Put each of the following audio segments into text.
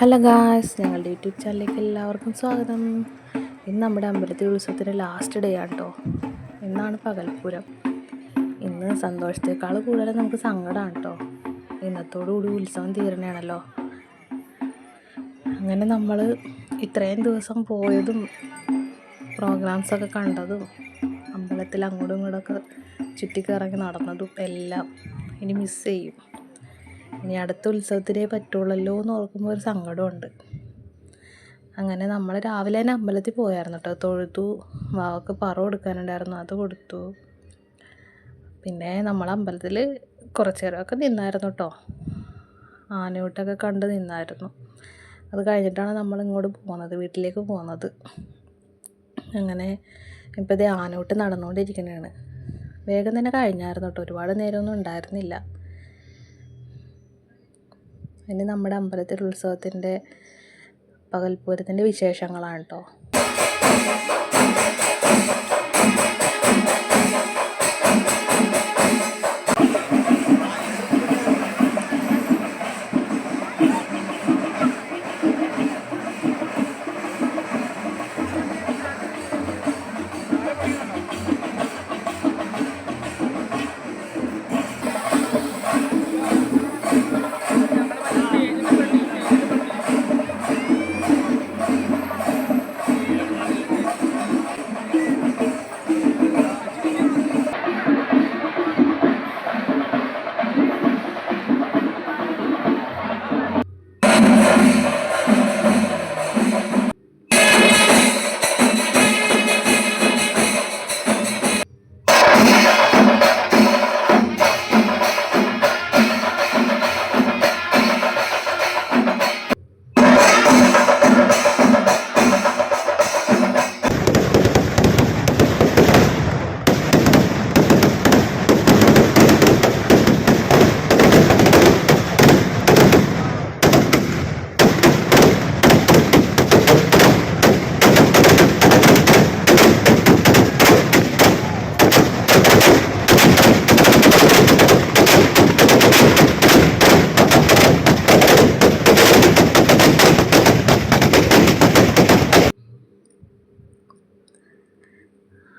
Hello guys ഞങ്ങളുടെ YouTube ചാനലിലേക്ക് എല്ലാവർക്കും സ്വാഗതം. ഇന്ന് നമ്മുടെ അമ്പലത്തിൽ ഉത്സവത്തിന്റെ ലാസ്റ്റ് ഡേ ആണ് കേട്ടോ ഇന്നാണ് പകൽപ്പൂരം. ഇന്ന് സന്തോഷത്തേക്കാൾ കൂടുതൽ നമുക്ക് സങ്കടമാണ് കേട്ടോ ഇന്നത്തോടുകൂടി ഉത്സവം തീരണയാണല്ലോ. അങ്ങനെ നമ്മൾ ഇത്രയും ദിവസം പോയതും പ്രോഗ്രാംസൊക്കെ കണ്ടതും അമ്പലത്തിൽ അങ്ങോട്ടും ഇങ്ങോട്ടൊക്കെ ചുറ്റിക്കറങ്ങി നടന്നതും എല്ലാം ഇനി മിസ് ചെയ്യും. ഇനി അടുത്ത ഉത്സവത്തിനേ പറ്റുള്ളല്ലോ എന്ന് ഓർക്കുമ്പോൾ ഒരു സങ്കടമുണ്ട്. അങ്ങനെ നമ്മൾ രാവിലെ തന്നെ അമ്പലത്തിൽ പോയായിരുന്നു കേട്ടോ. തൊഴുതു വാവക്ക് പറ കൊടുക്കാനുണ്ടായിരുന്നു അത് കൊടുത്തു. പിന്നെ നമ്മൾ അമ്പലത്തിൽ കുറച്ച് നേരമൊക്കെ നിന്നായിരുന്നു കേട്ടോ. ആനയൂട്ടൊക്കെ കണ്ട് നിന്നായിരുന്നു. അത് കഴിഞ്ഞിട്ടാണ് നമ്മൾ ഇങ്ങോട്ട് പോകുന്നത് വീട്ടിലേക്ക് പോകുന്നത് അങ്ങനെ ഇപ്പോൾ ഇത് ആനയൂട്ട് നടന്നുകൊണ്ടിരിക്കുന്നതാണ് വേഗം തന്നെ കഴിഞ്ഞായിരുന്നു കേട്ടോ. ഒരുപാട് നേരമൊന്നും ഉണ്ടായിരുന്നില്ല. ഇനി നമ്മുടെ അമ്പലത്തിൽ ഉത്സവത്തിന്റെ പകൽപ്പൂരത്തിന്റെ വിശേഷങ്ങളാണ് കേട്ടോ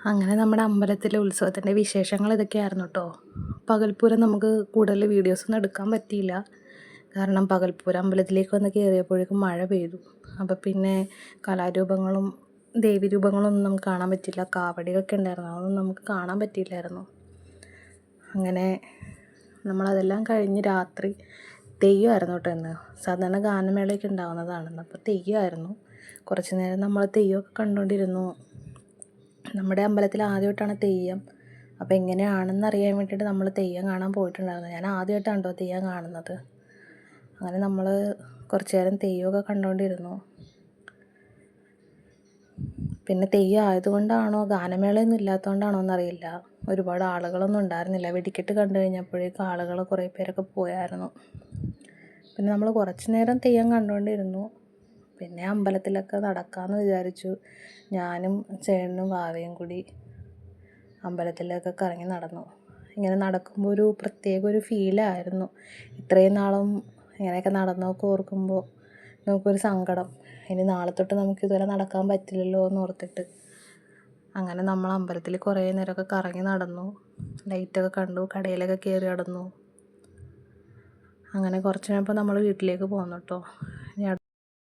അങ്ങനെ നമ്മുടെ അമ്പലത്തിലെ ഉത്സവത്തിന്റെ വിശേഷങ്ങൾ ഇതൊക്കെയായിരുന്നു കേട്ടോ. പകൽപ്പൂരം നമുക്ക് കൂടുതൽ വീഡിയോസൊന്നും എടുക്കാൻ പറ്റിയില്ല. കാരണം പകൽപ്പൂരം അമ്പലത്തിലേക്ക് വന്ന് കയറിയപ്പോഴേക്കും മഴ പെയ്തു. അപ്പോൾ പിന്നെ കലാരൂപങ്ങളും ദേവീരൂപങ്ങളൊന്നും നമുക്ക് കാണാൻ പറ്റില്ല കാവടികളൊക്കെ ഉണ്ടായിരുന്നു. അതൊന്നും നമുക്ക് കാണാൻ പറ്റിയില്ലായിരുന്നു. അങ്ങനെ നമ്മളതെല്ലാം കഴിഞ്ഞ് രാത്രി തെയ്യമായിരുന്നു കേട്ടോ ഇന്ന്. സാധാരണ ഗാനമേളയൊക്കെ ഉണ്ടാവുന്നതാണ് അപ്പോൾ തെയ്യമായിരുന്നു. കുറച്ച് നേരം നമ്മൾ തെയ്യമൊക്കെ കണ്ടുകൊണ്ടിരുന്നു. നമ്മുടെ അമ്പലത്തിൽ ആദ്യമായിട്ടാണ് തെയ്യം. അപ്പോൾ എങ്ങനെയാണെന്ന് അറിയാൻ വേണ്ടിയിട്ട് നമ്മൾ തെയ്യം കാണാൻ പോയിട്ടുണ്ടായിരുന്നു. ഞാൻ ആദ്യമായിട്ടാണ് കേട്ടോ തെയ്യം കാണുന്നത്. അങ്ങനെ നമ്മൾ കുറച്ച് നേരം തെയ്യമൊക്കെ കണ്ടുകൊണ്ടിരുന്നു പിന്നെ തെയ്യം ആയതുകൊണ്ടാണോ ഗാനമേളയൊന്നും ഇല്ലാത്തതുകൊണ്ടാണോ എന്നറിയില്ല. ഒരുപാട് ആളുകളൊന്നും ഉണ്ടായിരുന്നില്ല. വെടിക്കെട്ട് കണ്ടു കഴിഞ്ഞപ്പോഴേക്കും ആളുകൾ കുറേ പേരൊക്കെ പോയായിരുന്നു. പിന്നെ നമ്മൾ കുറച്ച് നേരം തെയ്യം കണ്ടുകൊണ്ടിരുന്നു പിന്നെ അമ്പലത്തിലൊക്കെ നടക്കാമെന്ന് വിചാരിച്ചു. ഞാനും ചേട്ടനും വാവയും കൂടി അമ്പലത്തിലൊക്കെ കറങ്ങി നടന്നു. ഇങ്ങനെ നടക്കുമ്പോൾ ഒരു പ്രത്യേക ഒരു ഫീലായിരുന്നു ഇത്രയും നാളും ഇങ്ങനെയൊക്കെ നടന്നതൊക്കെ ഓർക്കുമ്പോൾ നമുക്കൊരു സങ്കടം. ഇനി നാളെ തൊട്ട് നമുക്ക് ഇതുവരെ നടക്കാൻ പറ്റില്ലല്ലോ എന്ന് ഓർത്തിട്ട്. അങ്ങനെ നമ്മൾ അമ്പലത്തിൽ കുറേ നേരമൊക്കെ കറങ്ങി നടന്നു. ലൈറ്റൊക്കെ കണ്ടു കടയിലൊക്കെ കയറി നടന്നു. അങ്ങനെ കുറച്ച് കഴിഞ്ഞപ്പോൾ നമ്മൾ വീട്ടിലേക്ക് പോന്നു കേട്ടോ